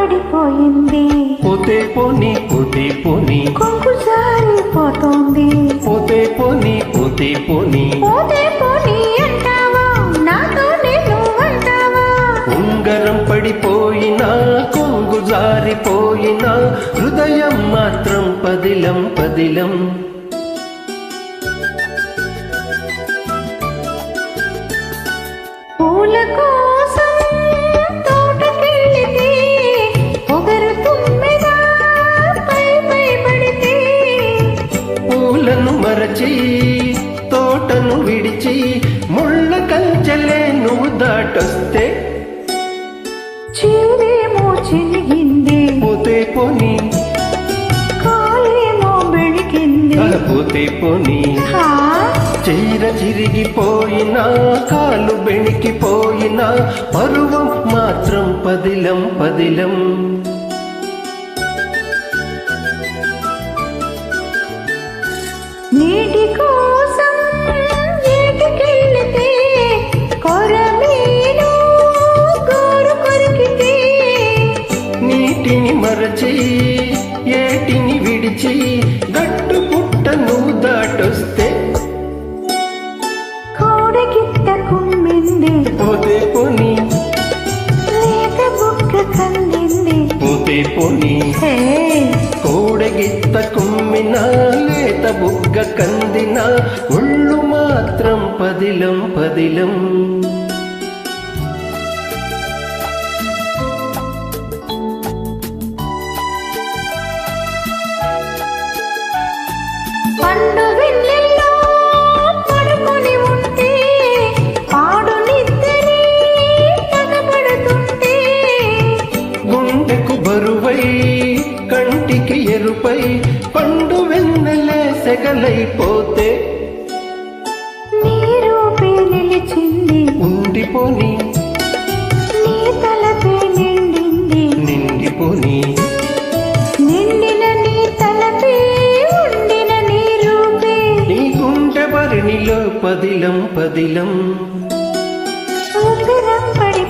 పడిపోయింది. పోతే పోని పోతే పోని. కొంగు జారిపోతోంది. పోతే పోని పోతే పోని. పోతే పోనీ అంటావా? నాతో నేను అంటావా? ఉంగరం పడిపోయినా కొంగు జారిపోయినా హృదయం మాత్రం పదిలం పదిలం. తోటను విడిచి ముళ్ళ కంచెలే నువ్వు దాటొస్తే. చీరేమో చినిగింది పోతే పోని. కాలేమో బెణికింది. పోతే పోని. చీర చిరిగిపోయినా కాలు బెణికిపోయినా పరువం మాత్రం పదిలం పదిలం. విడిచి గట్టు పుట్ట నువ్వు దాటొస్తే కోడగిత్త కుమ్మింది. పోతే పోని. లేత బుక్క కందింది పోతే పోని. కోడగిత్త కుమ్మిన లేత బుగ్గ కందిన ఒళ్ళు మాత్రం పదిలం పదిలం. బరువై కంటికి ఎరుపై పండు వెన్నెలే సెగలైపోతే. ఉండిపోని. నిండిపోని. నిండిన నీ తలపే ఉండిన నీ రూపే. నీ గుండె భరణిలో పదిలం పదిలం.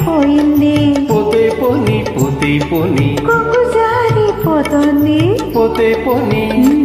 పడిపోయింది పోతే పోని పోతే పోని. కొంగు జారిపోతోంది. పోతే పోని.